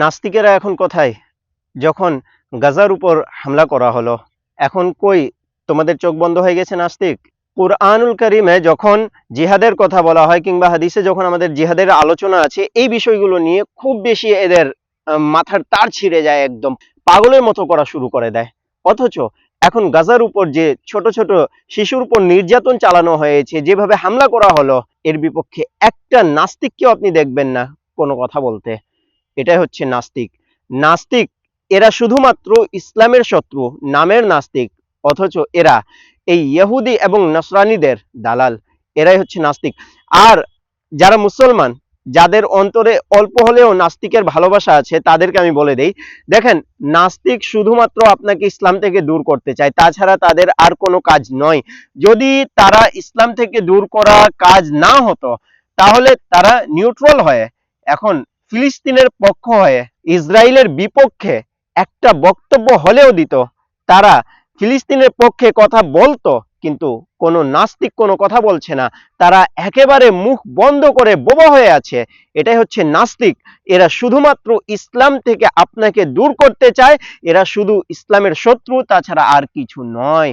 নাস্তিকেরা এখন কোথায়? যখন গাজার উপর হামলা করা হলো, এখন কই তোমাদের চোখ বন্ধ হয়ে গেছে নাস্তিক? কুরআনুল করিমে যখন জিহাদের কথা বলা হয় কিংবা হাদিসে যখন আমাদের জিহাদের আলোচনা আছে, এই বিষয়গুলো নিয়ে খুব বেশি এদের মাথার তার ছিঁড়ে যায় একদম, পাগলের মতো করা শুরু করে দেয়। অথচ এখন গাজার উপর যে ছোট ছোট শিশুর উপর নির্যাতন চালানো হয়েছে, যেভাবে হামলা করা হলো, এর বিপক্ষে একটা নাস্তিককেও আপনি দেখবেন না কোনো কথা বলতে। এটাই হচ্ছে নাস্তিক। নাস্তিক এরা শুধুমাত্র ইসলামের শত্রু, নামের নাস্তিক, অথচ এরা এই ইহুদি এবং নসরানীদের দালাল, এরাই হচ্ছে নাস্তিক। আর যারা মুসলমান, যাদের অন্তরে অল্প হলেও নাস্তিকের ভালোবাসা আছে, তাদেরকে আমি বলে দেই, দেখেন, নাস্তিক শুধুমাত্র আপনাকে ইসলাম থেকে দূর করতে চায়, তাছাড়া তাদের আর কোনো কাজ নয়। যদি তারা ইসলাম থেকে দূর করা কাজ না হতো, তাহলে তারা নিউট্রাল হয়ে। এখন ফিলিস্তিনের পক্ষ হয়ে ইসরায়েলের বিপক্ষে একটা বক্তব্য হলেও দিত, তারা ফিলিস্তিনের পক্ষে কথা বলতো, কিন্তু কোনো নাস্তিক কোনো কথা বলছে না। তারা একেবারে মুখ বন্ধ করে বোবা হয়ে আছে। এটাই হচ্ছে নাস্তিক। এরা শুধুমাত্র ইসলাম থেকে আপনাকে দূর করতে চায়। এরা শুধু ইসলামের শত্রু, তাছাড়া আর কিছু নয়।